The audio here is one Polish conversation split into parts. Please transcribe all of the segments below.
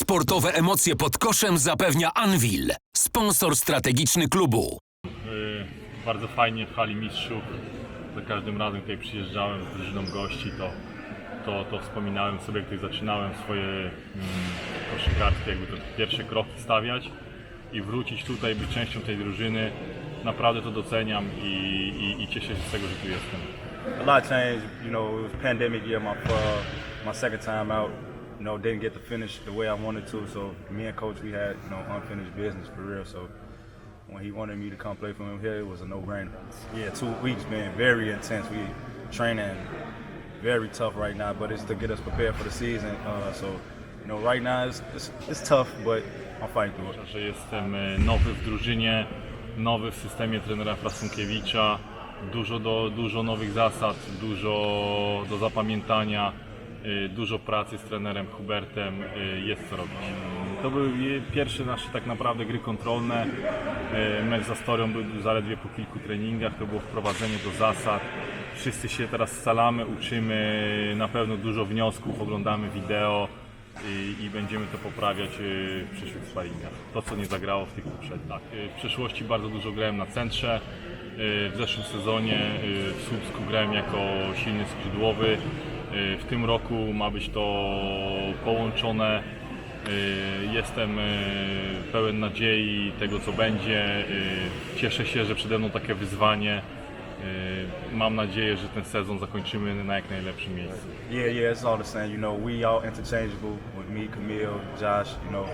Sportowe emocje pod koszem zapewnia Anvil, sponsor strategiczny klubu. Y, Bardzo fajnie w hali mistrzów. Za każdym razem, kiedy przyjeżdżałem z drużyną gości, to, to, to wspominałem sobie, jak tutaj zaczynałem swoje mm, koszykarskie, jakby te pierwsze kroki stawiać i wrócić tutaj, być częścią tej drużyny. Naprawdę to doceniam i, i, i cieszę się z tego, że tu jestem. a lot changed. You know, it was pandemic year, my uh, my second time out. You know, didn't get to finish the way I wanted to. So me and coach, we had you know unfinished business for real. So when he wanted me to come play for him here, it was a no-brainer. Yeah, two weeks, man, very intense. We training very tough right now, but it's to get us prepared for the season. Uh, so you know, right now it's, it's it's tough, but I'm fighting through it. że jestem nowy w drużynie, nowy w systemie trenera Frasunkiewicza, dużo, do, dużo nowych zasad, dużo do zapamiętania, dużo pracy z trenerem Hubertem, e, jest co robić. To były pierwsze nasze tak naprawdę gry kontrolne, E, mecz z Astorią był zaledwie po kilku treningach, to było wprowadzenie do zasad. Wszyscy się teraz scalamy, uczymy, na pewno dużo wniosków, oglądamy wideo i, i będziemy to poprawiać y, w przyszłych sparingach. To, co nie zagrało w tych poprzednich. Y, W przeszłości bardzo dużo grałem na centrze. y, W zeszłym sezonie y, w Słupsku grałem jako silny skrzydłowy. Y, W tym roku ma być to połączone. Y, Jestem y, pełen nadziei tego, co będzie. Cieszę się, że przede mną takie wyzwanie. Mam nadzieję, że ten sezon zakończymy na jak najlepszym miejscu. Yeah, yeah, it's all the same. You know, we all interchangeable with me, Camille, Josh. You know,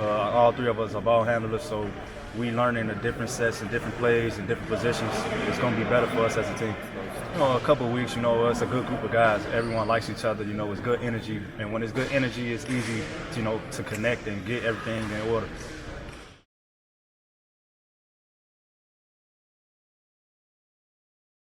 uh, all three of us are ball handlers, so we learning the different sets and different plays and different positions. It's going to be better for us as a team. You know, a couple weeks, you know, it's a good group of guys. Everyone likes each other. You know, it's good energy, and when it's good energy, it's easy, to, you know, to connect and get everything in order.